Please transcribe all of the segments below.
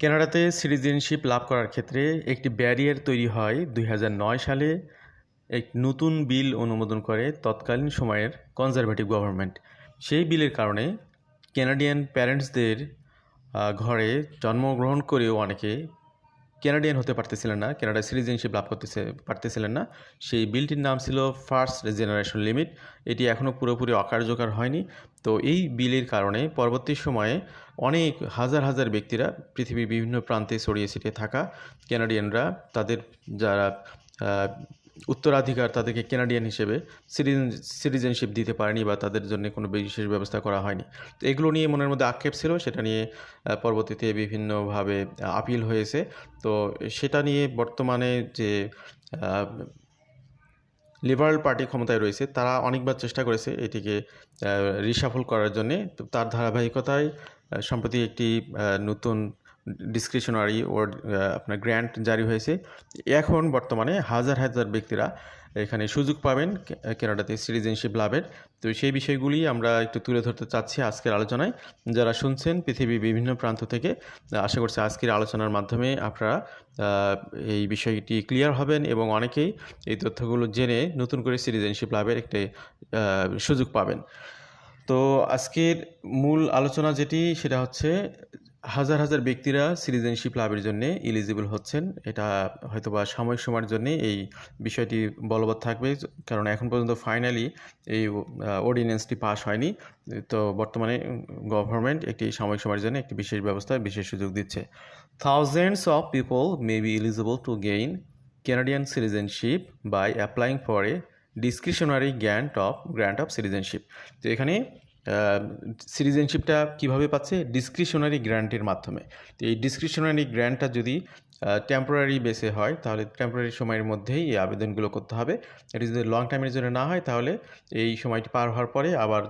কানাডাতে সিটিজেনশিপ লাভ করার ক্ষেত্রে একটি ব্যারিয়ার তৈরি হয় দুই হাজার নয় সালে। এক নতুন বিল অনুমোদন করে তৎকালীন সময়ের কনজারভেটিভ গভর্নমেন্ট। সেই বিলের কারণে ক্যানাডিয়ান প্যারেন্টসদের ঘরে জন্মগ্রহণ করেও অনেকে ক্যানাডিয়ান হতে পারতেছিলেন না ক্যানাডার সিটিজেনশিপ লাভ করতেছে, পারতেছিলেন না। সেই বিলটির নাম ছিল ফার্স্ট জেনারেশন লিমিট এটি এখনও পুরোপুরি অকার্যকর হয়নি। তো এই বিলের কারণে পরবর্তী সময়ে অনেক হাজার হাজার ব্যক্তিরা পৃথিবীর বিভিন্ন প্রান্তে ছড়িয়ে ছিটিয়ে থাকা ক্যানাডিয়ানরা তাদের যারা উত্তরাধিকার তাদেরকে কেনাডিয়ান হিসেবে সিটিজেন সিটিজেনশিপ দিতে পারেনি বা তাদের জন্য কোনো বিশেষ ব্যবস্থা করা হয়নি। তো এগুলো নিয়ে মনের মধ্যে আক্ষেপ ছিল, সেটা নিয়ে পরবর্তীতে বিভিন্নভাবে আপিল হয়েছে। তো সেটা নিয়ে বর্তমানে যে লিবারাল পার্টি ক্ষমতায় রয়েছে, তারা অনেকবার চেষ্টা করেছে এটিকে রিসাফল করার জন্যে। তার ধারাবাহিকতায় সম্প্রতি একটি নতুন ডিসক্রিশনারি ওয়ার্ড আপনার গ্র্যান্ট জারি হয়েছে। এখন বর্তমানে হাজার হাজার ব্যক্তিরা এখানে সুযোগ পাবেন কানাডাতে সিটিজেনশিপ লাভের। তো সেই বিষয়গুলি আমরা একটু তুলে ধরতে চাচ্ছি আজকের আলোচনায়। যারা শুনছেন পৃথিবীর বিভিন্ন প্রান্ত থেকে, আশা করছি আজকের আলোচনার মাধ্যমে আপনারা এই বিষয়টি ক্লিয়ার হবেন এবং অনেকেই এই তথ্যগুলো জেনে নতুন করে সিটিজেনশিপ লাভের একটি সুযোগ পাবেন। তো আজকের মূল আলোচনা যেটি, সেটা হচ্ছে হাজার হাজার ব্যক্তিরা সিটিজেনশিপ লাভের জন্য ইলিজিবল হচ্ছেন। এটা হয়তোবা সাময়িক সময়ের জন্য এই বিষয়টি বলবৎ থাকবে, কারণ এখন পর্যন্ত ফাইনালি এই অর্ডিন্যান্সটি পাস হয়নি। তো বর্তমানে গভর্নমেন্ট একটি সাময়িক সময়ের জন্য একটি বিশেষ ব্যবস্থা, বিশেষ সুযোগ দিচ্ছে। Thousands of people may be eligible to gain Canadian citizenship by applying for a discretionary grant of grant of citizenship তো এখানে সিটিজেনশিপটা কীভাবে পাচ্ছে? ডিসক্রিশনারি গ্র্যান্টের মাধ্যমে। তো এই ডিসক্রিশনারি গ্র্যান্টটা যদি টেম্পোরারি বেসে হয়, তাহলে টেম্পোরারি সময়ের মধ্যেই এই আবেদনগুলো করতে হবে। এটি যদি লং টাইমের জন্য না হয়, তাহলে এই সময়টি পার হওয়ার পরে আবার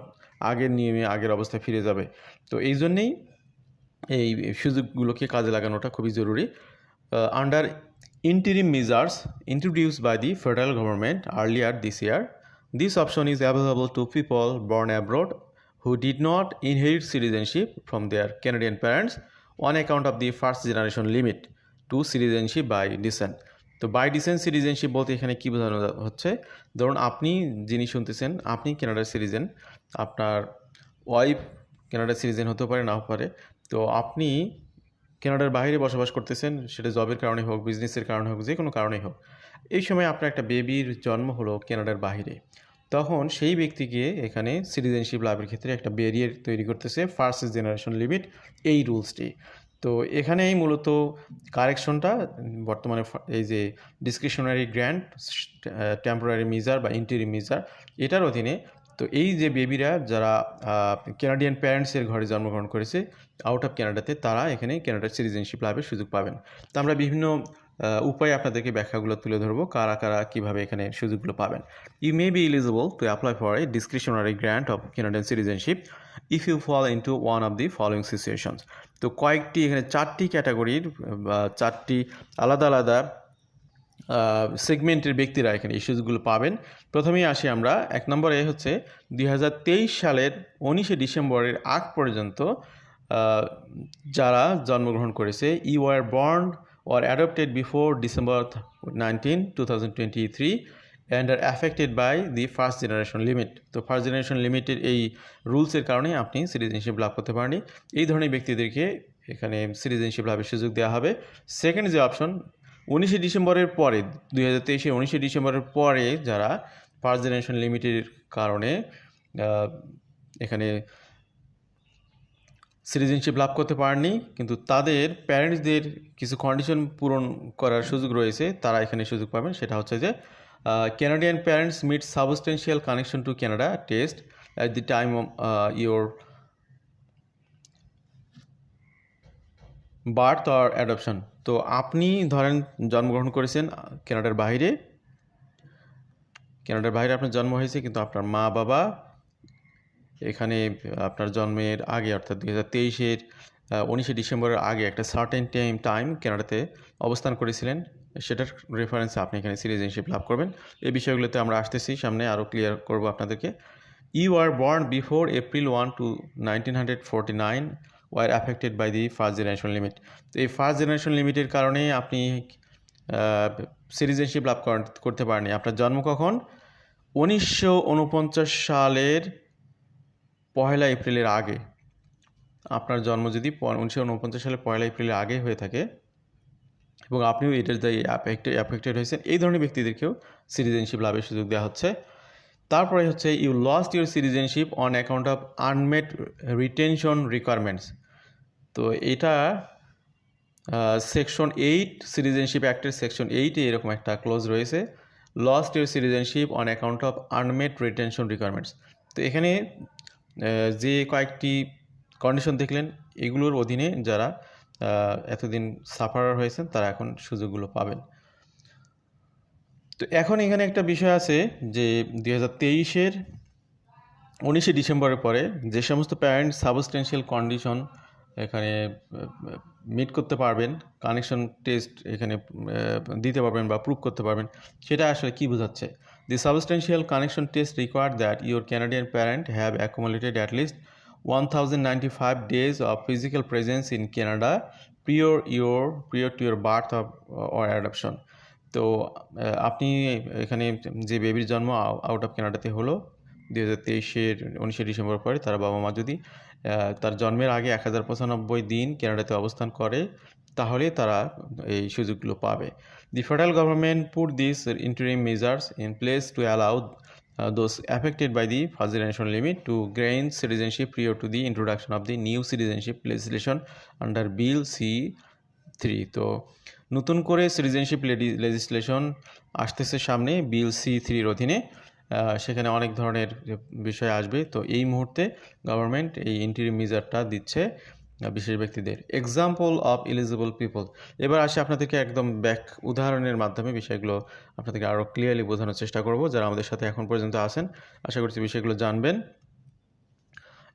আগের নিয়মে আগের অবস্থায় ফিরে যাবে। তো এই জন্যেই এই সুযোগগুলোকে কাজে লাগানোটা খুবই জরুরি। Under interim measures introduced by the federal government earlier this year, this option is available to people born abroad who did not inherit citizenship from their canadian parents on account of the first generation limit to citizenship by descent. তো by descent citizenship বলতে এখানে কী বোঝানো হচ্ছে? ধরুন আপনি যিনি শুনতেছেন, আপনি কানাডার সিটিজেন আপনার ওয়াইফ কানাডার সিটিজেন হতে পারে, নাও পারে। তো আপনি কানাডার বাইরে বসবাস করতেছেন, সেটা জবের কারণে হোক বিজনেসের কারণে হোক, যে কোনো কারণেই হোক। এই সময় আপনার একটা বেবির জন্ম হলো কানাডার বাইরে। তখন সেই ব্যক্তিকে এখানে সিটিজেনশিপ লাভের ক্ষেত্রে একটা ব্যারিয়ার তৈরি করতেছে ফার্স্ট জেনারেশন লিমিট এই রুলসটি তো এখানেই মূলত কারেকশনটা বর্তমানে এই যে ডিসক্রিশনারি গ্র্যান্ট টেম্পোরারি মিজার বা ইন্টেরি মিজার এটার অধীনে তো এই যে বেবিরা যারা ক্যানাডিয়ান প্যারেন্টসের ঘরে জন্মগ্রহণ করেছে আউট অফ ক্যানাডাতে তারা এখানে ক্যানাডার সিটিজেনশিপ লাভের সুযোগ পাবেন। তো আমরা বিভিন্ন উপায়ে আপনাদেরকে ব্যাখ্যাগুলো তুলে ধরবো, কারা কারা কীভাবে এখানে সুযোগগুলো পাবেন। You may be eligible to apply for a discretionary grant of Canadian citizenship if you fall into one of the following situations তো কয়েকটি, এখানে চারটি ক্যাটাগরির, বা চারটি আলাদা আলাদা সেগমেন্টের ব্যক্তিরা এখানে ইস্যুসগুলো পাবেন। প্রথমেই আসি আমরা, এক নম্বরে হচ্ছে দুই হাজার তেইশ সালের উনিশে ডিসেম্বরের আগ পর্যন্ত যারা জন্মগ্রহণ করেছে you are born or adopted before December 19, 2023 and are affected by the first generation limit. তো ফার্স্ট জেনারেশন লিমিটের এই রুলসের কারণে আপনি সিটিজেনশিপ লাভ করতে পারেনি এই ধরনের ব্যক্তিদেরকে এখানে সিটিজেনশিপ লাভের সুযোগ দেওয়া হবে। সেকেন্ড যে অপশন উনিশে ডিসেম্বরের পরে দুই হাজার তেইশে উনিশে ডিসেম্বরের পরে যারা ফার্স্ট জেনারেশন লিমিটের কারণে এখানে সিটিজেনশিপ লাভ করতে পারেননি কিন্তু তাদের প্যারেন্টসদের কিছু কন্ডিশন পূরণ করার সুযোগ রয়েছে তারা এখানে সুযোগ পাবেন। সেটা হচ্ছে যে Canadian parents meet substantial connection to Canada test at the time your birth or adoption তো আপনি ধরেন জন্মগ্রহণ করেছেন আহ, কানাডার বাইরে কানাডার বাইরে আপনার জন্ম হয়েছে কিন্তু আপনার মা বাবা এখানে আপনার জন্মের আগে, অর্থাৎ দুই হাজার তেইশের উনিশে ডিসেম্বরের আগে একটা সার্টেন টাইম টাইম কানাডাতে অবস্থান করেছিলেন। সেটার রেফারেন্সে আপনি এখানে সিটিজেনশিপ লাভ করবেন। এই বিষয়গুলোতে আমরা আসতেছি, সামনে আরও ক্লিয়ার করব আপনাদেরকে। You are born before April one two nineteen hundred nine were affected by the first generation limit তো এই ফার্স্ট জেনারেশন লিমিটের কারণে আপনি সিটিজেনশিপ লাভ কর- করতে পারেনি আপনার জন্ম কখন? উনিশশো উনপঞ্চাশ সালের পহেলা এপ্রিলের আগে, আপনার জন্ম যদি উনিশশো উনপঞ্চাশ সালে পয়লা এপ্রিলের আগে হয়ে থাকে এবং আপনিও এটার দ্বারা অ্যাফেক্টেড অ্যাফেক্টেড হয়েছেন। এই ধরনের ব্যক্তিদেরকেও সিটিজেনশিপ লাভের সুযোগ দেওয়া হচ্ছে। তারপরে হচ্ছে you lost your citizenship on account of unmet retention requirements তো এটা সেকশন এইট সিটিজেনশিপ অ্যাক্টের সেকশন এইটে এরকম একটা ক্লোজ রয়েছে। Lost your citizenship on account of unmet retention requirements তো এখানে যে কয়েকটি কন্ডিশন দেখলেন, এগুলোর অধীনে যারা এতদিন সাফারার হয়েছেন, তারা এখন সুযোগগুলো পাবেন। তো এখন এখানে একটা বিষয় আছে যে, দুই হাজার তেইশের উনিশে ডিসেম্বরের পরে যে সমস্ত প্যারেন্ট সাবস্টেন্সিয়াল কন্ডিশন এখানে মিট করতে পারবেন কানেকশন টেস্ট এখানে দিতে পারবেন বা প্রুভ করতে পারবেন, সেটা আসলে কি বোঝাচ্ছে? The test required that your Canadian parent have accumulated at least one thousand ninety five days of physical presence in Canada prior your prior to your birth of or adoption তো আপনি এখানে যে বেবির জন্ম আউট অফ কানাডাতে হলো, দুই হাজার তেইশের, উনিশে ডিসেম্বর পরে তার বাবা মা যদি তার জন্মের আগে এক হাজার পঁচানব্বই দিন কানাডাতে অবস্থান করে তাহলে তারা এই সুযোগগুলো পাবে। The federal government put this interim measures in place to allow those affected by the generation limit to gain citizenship prior to the introduction of the new citizenship legislation under bill C three তো নতুন করে citizenship legislation আসতেছে সামনে বিল C থ্রির অধীনে। সেখানে অনেক ধরনের বিষয় আসবে। তো এই মুহূর্তে গভর্নমেন্ট এই ইন্টারিম মেজারটা দিচ্ছে বিশেষ ব্যক্তিদের। এক্সাম্পল অফ এলিজিবল পিপল এবার আসে আপনাদেরকে একদম ব্যাক উদাহরণের মাধ্যমে বিষয়গুলো আপনাদেরকে আরও ক্লিয়ারলি বোঝানোর চেষ্টা করব। যারা আমাদের সাথে এখন পর্যন্ত আছেন আশা করছি বিষয়গুলো জানবেন।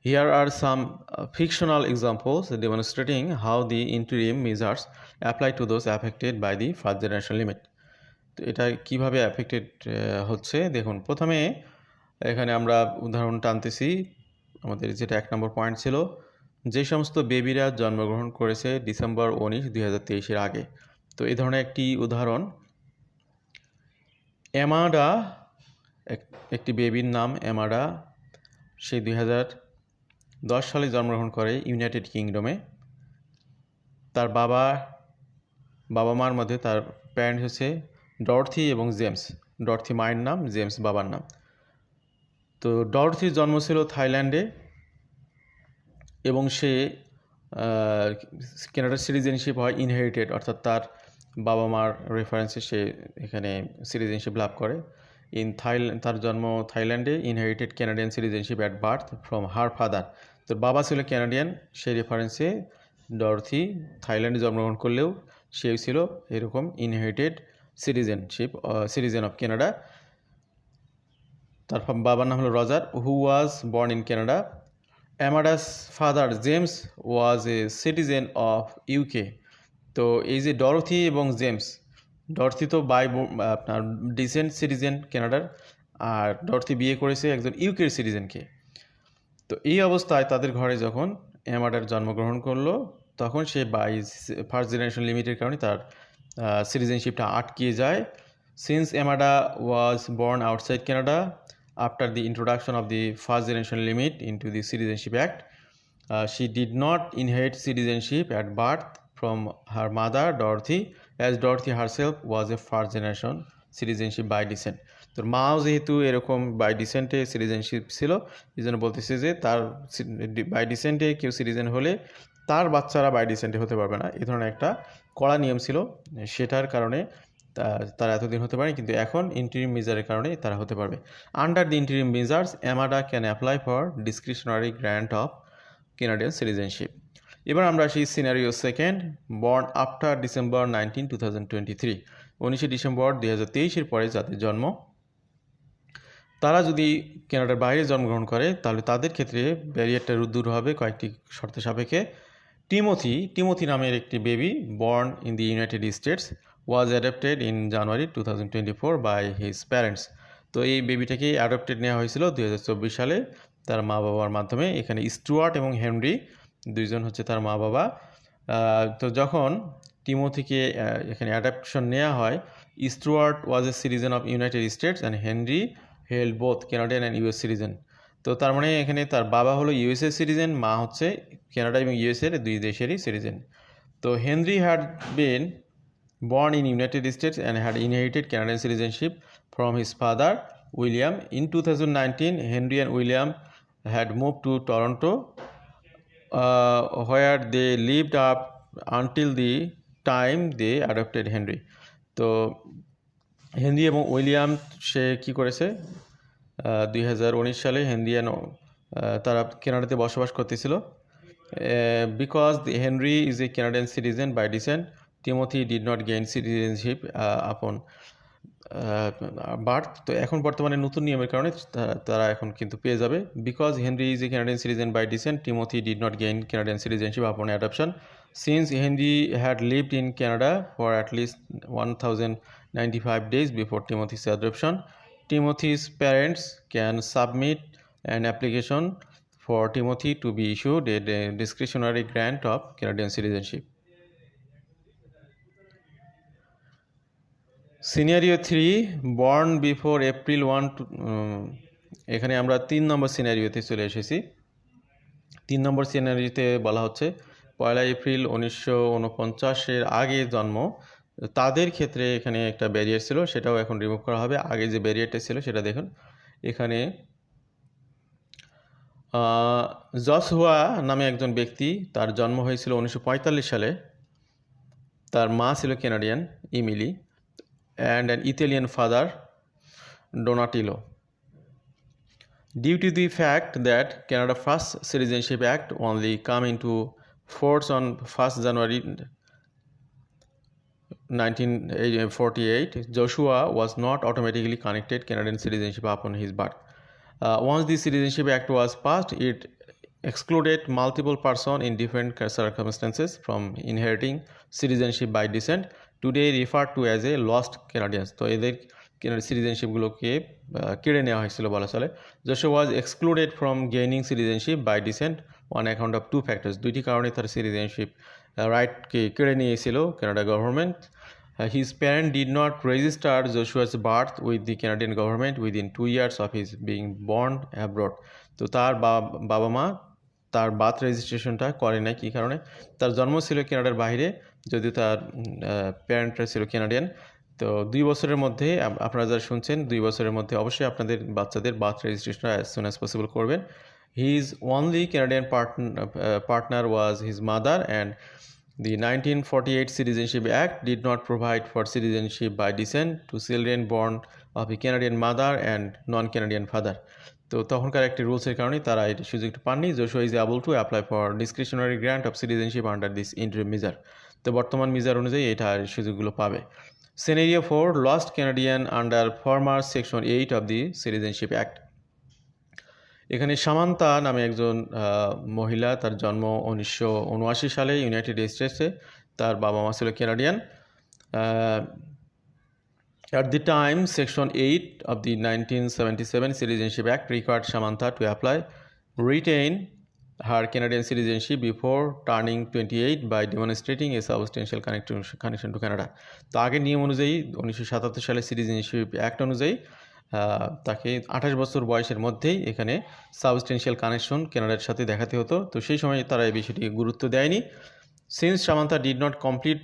Here are some uh, fictional examples demonstrating how the interim apply to those affected by the first generation limit. এটা কীভাবে অ্যাফেক্টেড হচ্ছে? দেখুন, প্রথমে এখানে আমরা উদাহরণ টানতেছি। আমাদের যেটা এক নম্বর পয়েন্ট ছিল, যে সমস্ত বেবিরা জন্মগ্রহণ করেছে ডিসেম্বর উনিশ দুই হাজার তেইশের আগে। তো এই ধরনের একটি উদাহরণ। এক- একটি বেবির নাম এমাডা। সে দুই হাজার দশ সালে জন্মগ্রহণ করে ইউনাইটেড কিংডমে। তার বাবা বাবা মার মধ্যে তার প্যারেন্ট হচ্ছে ডরথি এবং জেমস। ডরথি মায়ের নাম, জেমস বাবার নাম। তো ডরথির জন্ম ছিল থাইল্যান্ডে এবং সে কেনাডার সিটিজেনশিপ হয় ইনহেরিটেড অর্থাৎ তার বাবা মার রেফারেন্সে সে এখানে সিটিজেনশিপ লাভ করে। ইন থাইল্যান্ড তার জন্ম থাইল্যান্ডে inherited Canadian citizenship at birth from her father তো বাবা ছিল ক্যানাডিয়ান সেই রেফারেন্সে ডরথি থাইল্যান্ডে জন্মগ্রহণ করলেও সেও ছিল এরকম inherited citizenship citizen of Canada তার বাবার নাম হলো Roger who was born in Canada and his father James was a citizen of UK তো এই যে ডরথি এবং জেমস ডরথি তো বাই আপনার ডিসেন্ট সিটিজেন কানাডার আর ডরথি বিয়ে করেছে একজন ইউকের সিটিজেনকে তো এই অবস্থায় তাদের ঘরে যখন অ্যামাডার জন্মগ্রহণ করল, তখন সে বাই ফার্স্ট জেনারেশন লিমিটের কারণে তার সিটিজেনশিপটা আটকিয়ে যায়। Since Amada was born outside Canada after the introduction of the first generation limit into the citizenship act she did not inherit citizenship at birth from her mother Dorothy as Dorothy herself was a first generation citizenship by descent. তো মাও যেহেতু এরকম by ডিসেন্টে citizenship ছিল, এই জন্য বলতেছে যে তার বাই ডিসেন্টে কেউ সিটিজেন হলে তার বাচ্চারা বাই ডিসেন্টে হতে পারবে না। এই ধরনের একটা কড়া নিয়ম ছিল, সেটার কারণে তারা এতদিন হতে পারে কিন্তু এখন ইন্টারিম মেজারের কারণে তারা হতে পারবে। Under the interim measures Amada can apply for discretionary grant of Canadian citizenship এবার আমরা আসি scenario second born after December nineteen two thousand twenty three উনিশে ডিসেম্বর দুই হাজার তেইশের পরে যাদের জন্ম, তারা যদি কেনাডার বাইরে জন্মগ্রহণ করে, তাহলে তাদের ক্ষেত্রে ব্যারিয়ারটা দূর হবে কয়েকটি শর্ত সাপেক্ষে। টিমোথি টিমোথি নামের একটি baby born in the United States was adopted in January two thousand twenty four by his parents তো এই বেবিটাকে অ্যাডাপ্টেড নেওয়া হয়েছিল দুই হাজার চব্বিশ সালে। তার মা বাবার মাধ্যমে এখানে স্টুয়ার্ট এবং হেনরি দুইজন হচ্ছে তার মা বাবা। তো যখন টিমোথিকে এখানে অ্যাডাপশন নেওয়া হয়, Stuart was a citizen of United States and Henry Hale both Canadian and US citizen তো তার মানে এখানে তার বাবা হলো ইউএসএ সিটিজেন মা হচ্ছে ক্যানাডা এবং ইউএসএর দুই দেশেরই সিটিজেন তো Henry had been born in United States and had inherited Canadian citizenship from his father William in two thousand nineteen Henry and William had move to Toronto where they lived up until the time they adopted Henry তো Henry এবং William সে কী করেছে? দুই হাজার উনিশ সালে Henry and তারা কানাডাতে বসবাস করতেছিল। Because Henry is a Canadian citizen by descent Timothy did not gain citizenship upon birth তো এখন বর্তমানে নতুন নিয়মের কারণে তারা এখন কিন্তু পেয়ে যাবে। Because Henry is a Canadian citizen by descent Timothy did not gain Canadian citizenship upon adoption since Henry had lived in Canada for at least one thousand ninety five days before Timothy's adoption Timothy's parents can submit an application for Timothy to be issued a discretionary grant of Canadian citizenship. Scenario three born before April one এখানে আমরা তিন নম্বর সিনারিওতে চলে এসেছি তিন নম্বর সিনারিওতে বলা হচ্ছে, পয়লা April উনিশশো উনপঞ্চাশের আগে জন্ম তাদের ক্ষেত্রে এখানে একটা ব্যারিয়ার ছিল, সেটাও এখন রিমুভ করা হবে। আগে যে ব্যারিয়ারটা ছিল, সেটা দেখুন। এখানে জসহুয়া নামে একজন ব্যক্তি, তার জন্ম হয়েছিল উনিশশো পঁয়তাল্লিশ সালে। তার মা ছিল Canadian Emily and an Italian father Donatello Due to the fact that Canada First Citizenship Act only come into force on 1st January 1948, Joshua was not automatically connected Canadian citizenship upon his birth. Uh, once the Citizenship Act was passed, it excluded multiple persons in different circumstances from inheriting citizenship by descent, today referred to as a lost Canadians. তো এদের সিটিজেনশিপগুলোকে কেড়ে নেওয়া হয়েছিল বলা চলে Joshua was excluded from gaining citizenship by descent on account of two factors দুইটি কারণে তার সিটিজেনশিপ রাইটকে কেড়ে নিয়েছিল Canada government his parent did not register Joshua's birth with the Canadian government within two years of his being born abroad তো তার বাবা মা, তার বার্থ রেজিস্ট্রেশনটা করে নাই, কী কারণে? তার জন্ম ছিল কানাডার বাইরে, যদিও তার প্যারেন্টরা ছিল কানাডিয়ান তো দুই বছরের মধ্যে আপনারা যারা শুনছেন, দুই বছরের মধ্যে অবশ্যই আপনাদের বাচ্চাদের বার্থ রেজিস্ট্রেশনটা অ্যাজ সুন অ্যাজ পসিবল করবেন। His only Canadian partner was his mother and The 1948 Citizenship Act did not provide for citizenship by descent to children born of a Canadian mother and non-Canadian father. তো তখনকার একটি রুলসের কারণে তারা এই সুযোগটা পাননি। Joshua is able to apply for discretionary grant of citizenship under this interim measure তো বর্তমান মেজার অনুযায়ী এটা সুযোগগুলো পাবে। Scenario four lost Canadian under former section eight of the citizenship act এখানে সামান্তা নামে একজন মহিলা, তার জন্ম উনিশশো উনআশি সালে ইউনাইটেড স্টেটসে, তার বাবা মা ছিল Canadian at the time section eight of the nineteen seventy seven citizenship act required Samantha to apply retain her Canadian citizenship before turning twenty eight by demonstrating a substantial connection connection to Canada তো আগের নিয়ম অনুযায়ী, উনিশশো সাতাত্তর সালে citizenship act অনুযায়ী তাকে আঠাশ বছর বয়সের মধ্যেই এখানে সাবস্টেন্সিয়াল কানেকশন কেনারের সাথে দেখাতে হতো। তো সেই সময় তারা এই বিষয়টিকে গুরুত্ব দেয়নি। Since Samantha did not complete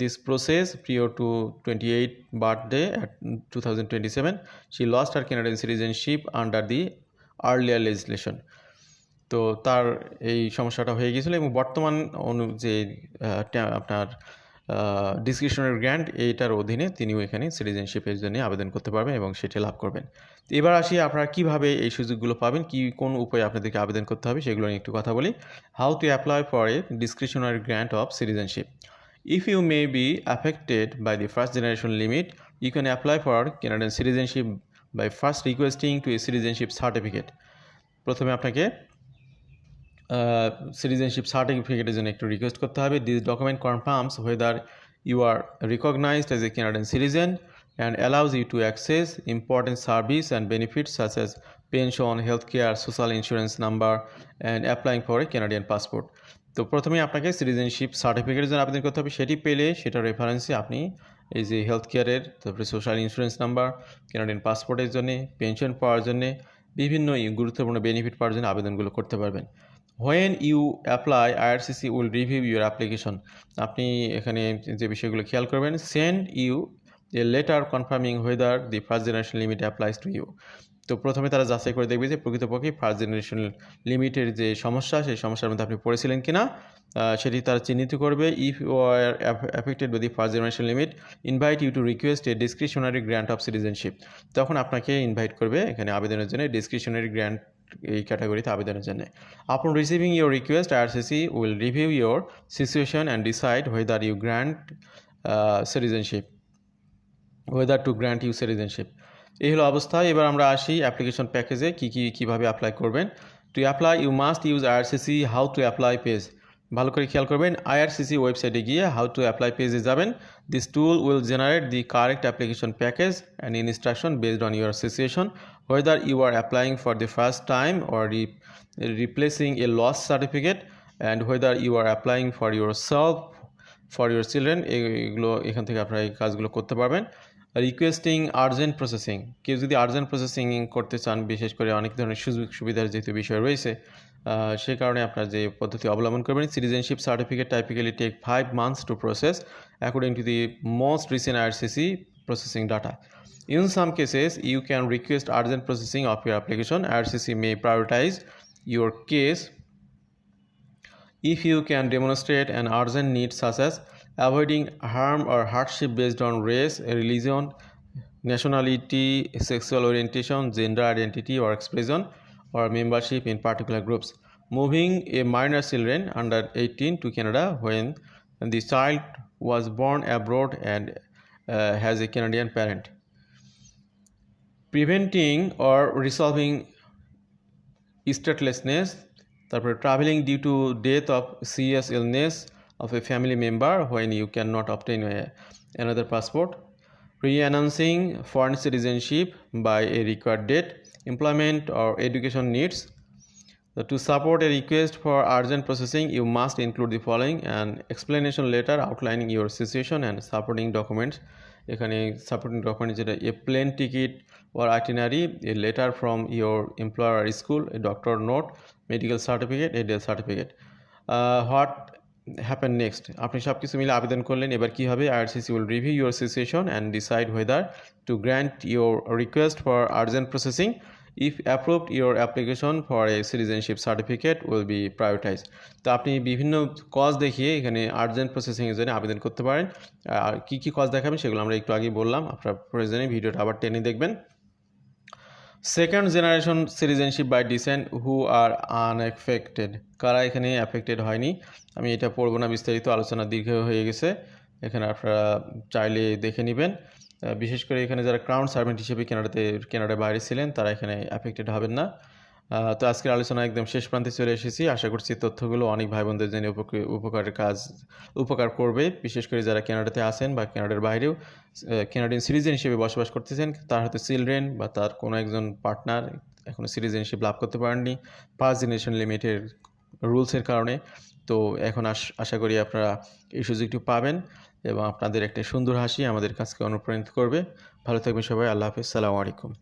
this process prior to twenty eight birthday at two thousand twenty seven she lost her Canadian citizenship under the earlier legislation তো তার এই সমস্যাটা হয়ে গিয়েছিল এবং বর্তমান অনু যে আপনার ডিসক্রিপশনারি গ্র্যান্ট এইটার অধীনে তিনিও এখানে সিটিজেনশিপের জন্য আবেদন করতে পারবেন এবং সেটি লাভ করবেন। এবার আসি আপনারা কীভাবে এই সুযোগগুলো পাবেন কি কোন উপায়ে আপনাদেরকে আবেদন করতে হবে সেগুলো নিয়ে একটু কথা বলি। How to apply for a discretionary grant of citizenship If you may be affected by the first generation limit, you can apply for Canadian citizenship by first requesting to a citizenship certificate. প্রথমে আপনাকে সিটিজেনশিপ সার্টিফিকেটের জন্য একটু request করতে হবে। This document confirms whether you are recognized as a Canadian citizen and allows you to access important service and benefits such as pension, healthcare, social insurance number and applying for a Canadian passport. তো প্রথমে আপনাকে সিটিজেনশিপ সার্টিফিকেটের জন্য আবেদন করতে হবে। সেটি পেলে সেটা রেফারেন্সে আপনি এই যে হেলথ কেয়ারের তারপরে সোশ্যাল ইন্স্যুরেন্স নাম্বার কেনাডিয়ান পাসপোর্টের জন্যে পেনশন পাওয়ার জন্যে বিভিন্ন গুরুত্বপূর্ণ বেনিফিট পাওয়ার জন্য আবেদনগুলো করতে পারবেন। When you apply IRCC will review your application আপনি এখানে যে বিষয়গুলো খেয়াল করবেন send you a letter confirming whether the first generation limit applies to you তো প্রথমে তারা যাচাই করে দেখবে যে প্রকৃতপক্ষে ফার্স্ট জেনারেশন লিমিটের যে সমস্যা, সেই সমস্যার মধ্যে আপনি পড়েছিলেন কিনা সেটি তারা চিহ্নিত করবে। If you are affected with the first generation limit invite you to request a discretionary grant of citizenship তখন আপনাকে ইনভাইট করবে এখানে আবেদনের জন্য ডিসক্রিপশনারি গ্র্যান্ট এই ক্যাটাগরিতে আবেদনের জন্য। Upon receiving your request IRCC will review your situation and decide whether you grant citizenship whether to grant you citizenship এই হলো অবস্থা। এবার আমরা আসি অ্যাপ্লিকেশন প্যাকেজে কী কী, কীভাবে অ্যাপ্লাই করবেন। To apply you must use IRCC how to apply page ভালো করে খেয়াল করবেন আইআরসিসি ওয়েবসাইটে গিয়ে হাউ টু অ্যাপ্লাই পেজে যাবেন। This tool will generate the correct application package and instruction based on your situation whether you are applying for the first time or re- replacing a lost certificate and whether you are applying for yourself for your children এগুলো, এখান থেকে আপনারা এই কাজগুলো করতে পারবেন requesting urgent processing কেউ যদি আর্জেন্ট প্রসেসিং করতে চান, বিশেষ করে অনেক ধরনের সুযোগ সুবিধার যেহেতু বিষয় রয়েছে সে কারণে আপনার যে পদ্ধতি অবলম্বন করবেন citizenship certificate typically take five months to process according to the most recent IRCC processing data. In some cases, you can request urgent processing of your application. RCC may prioritize your case if you can demonstrate an urgent need such as avoiding harm or hardship based on race, religion, nationality, sexual orientation, gender identity or expression, or membership in particular groups. Moving a minor children under 18 to Canada when the child was born abroad and uh, has a Canadian parent Preventing or resolving statelessness তারপরে travelling due to death of serious illness of a family member when you can not obtain another passport re-announcing foreign citizenship by a required date employment or education needs So to support a request for urgent processing you must include the following an explanation letter outlining your situation and supporting documents এখানে supporting document যেটা এ plane ticket or itinerary a letter from your employer or school a doctor note medical certificate a death certificate. Uh, what happen next? আপনি সব কিছু মিলে আবেদন করলেন এবার কি হবে? IRCC will review your situation and decide whether to grant your request for urgent processing if approved your application for a citizenship certificate will be prioritize তো আপনি বিভিন্ন কজ দেখিয়ে এখানে আর্জেন্ট প্রসেসিংয়ের জন্য আবেদন করতে পারেন। আর কী কী কজ দেখাবেন সেগুলো আমরা একটু আগেই বললাম। আপনার প্রয়োজনে ভিডিওটা আবার টেনে দেখবেন। Second generation citizenship by descent who are unaffected কারা এখানে অ্যাফেক্টেড হয়নি? আমি এটা পড়ব না, বিস্তারিত আলোচনা দীর্ঘ হয়ে গেছে। এখানে আপনারা চাইলে দেখে নেবেন। বিশেষ করে এখানে যারা ক্রাউন সার্ভেন্ট হিসেবে কেনাডাতে কেনাডার বাইরে ছিলেন, তারা এখানে অ্যাফেক্টেড হবেন না। তো আজকের আলোচনা একদম শেষ প্রান্তে চলে এসেছি। আশা করছি তথ্যগুলো অনেক ভাই বোনদের জন্য উপক- উপকারের কাজ, উপকার করবে। বিশেষ করে যারা কানাডাতে আছেন বা কানাডার বাইরেও কানাডিয়ান সিটিজেন হিসেবে বসবাস করতেছেন, তার হয়তো চিলড্রেন বা তার কোনো একজন পার্টনার এখনও সিটিজেনশিপ লাভ করতে পারেননি পাঁচ জেনারেশন লিমিটের রুলসের কারণে। তো এখন আশা করি আপনারা এই সুযোগটি পাবেন এবং আপনাদের একটা সুন্দর হাসি আমাদের কাছকে অনুপ্রাণিত করবে। ভালো থাকবেন সবাই, আল্লাহ হাফিজ, সালামু আলাইকুম।